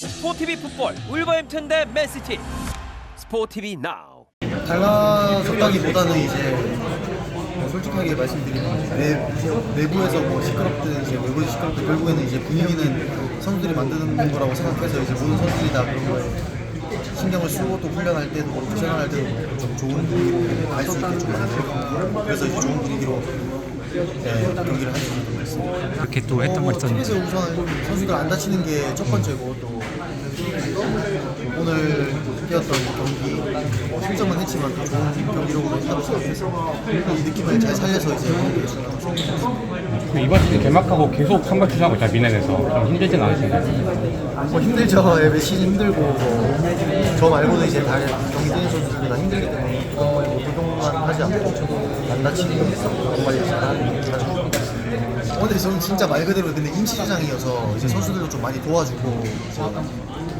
스포티비 풋볼 울버햄튼 대 맨시티. 스포티비 나우. 달라졌다기보다는 이제 뭐 솔직하게 말씀드리면 내, 내부에서 뭐 시끄럽든 이제 외부에서 시끄럽든 결국에는 이제 분위기는 선수들이 만드는 거라고 생각해서 이제 모든 선수들이 다 그런 거에 신경을 쓰고 또 훈련할 때도 그렇고 생활할 때도 좀 좋은 분위기로 갈 수 있게 좀 만들고 그래서 이제 좋은 분위기로 네, 경기를 할 수 있는 것 같습니다. 그렇게 또 했던 걸 팀에서 있었는데 우선 선수들 안 다치는 게 첫 번째고 또 오늘 뛰었던 경기 실점은 했지만 또 좋은 경기력으로 했다고 생각해서 이 느낌을 잘 살려서 이제 경기에 중요한 그 이번 시즌 개막하고 계속 선발 투수하고 있잖아 미넨에서 좀 힘들진 않으신가요? 뭐 힘들죠. 예, 시즌 힘들고 뭐, 저 말고도 이제 다 경기 뛰는 선수들이 다 힘들기 때문에 거에 뭐 부동만 하지 않고 안 다치게 정말 잘하는 잘하는 오늘 저는 진짜 말 그대로 근데 임시주장이어서 이제 선수들도 좀 많이 도와주고 이제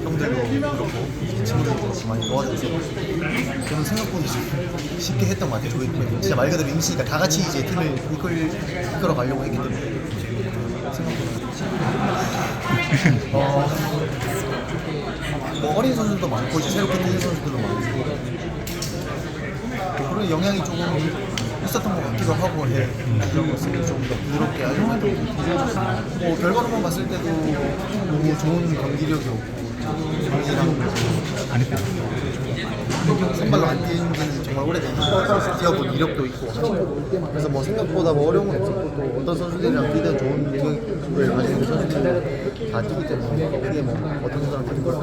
형들도 그렇고 친구들도 좀 많이 도와줘서 저는 생각보다 좀 쉽게 했던 것 같아요. 저희 팀이 진짜 말 그대로 임시니까 다 같이 이제 팀을 이끌 이끌어 가려고 했기 때문에 생각보다 어, 뭐 어린 선수들도 많고 이제 새롭게 뛰는 선수들도 많고. 뭐 그런 영향이 조금 있었던 것 같기도 하고 해 그런 것을 좀더 부드럽게 같아요 뭐 결과로만 봤을 때도 너무 좋은 경기력이었고 선발로 안 뛰는 지는 정말 오래되니까 뛰어본 이력도 있고 그래서 뭐 생각보다 뭐 어려운 건 없었고 또 어떤 선수들이랑 뛰든 좋은 능력을 가지고 있는 선수들은 다 뛰기 때문에 크게 뭐 어떤 선수랑 뛰는 걸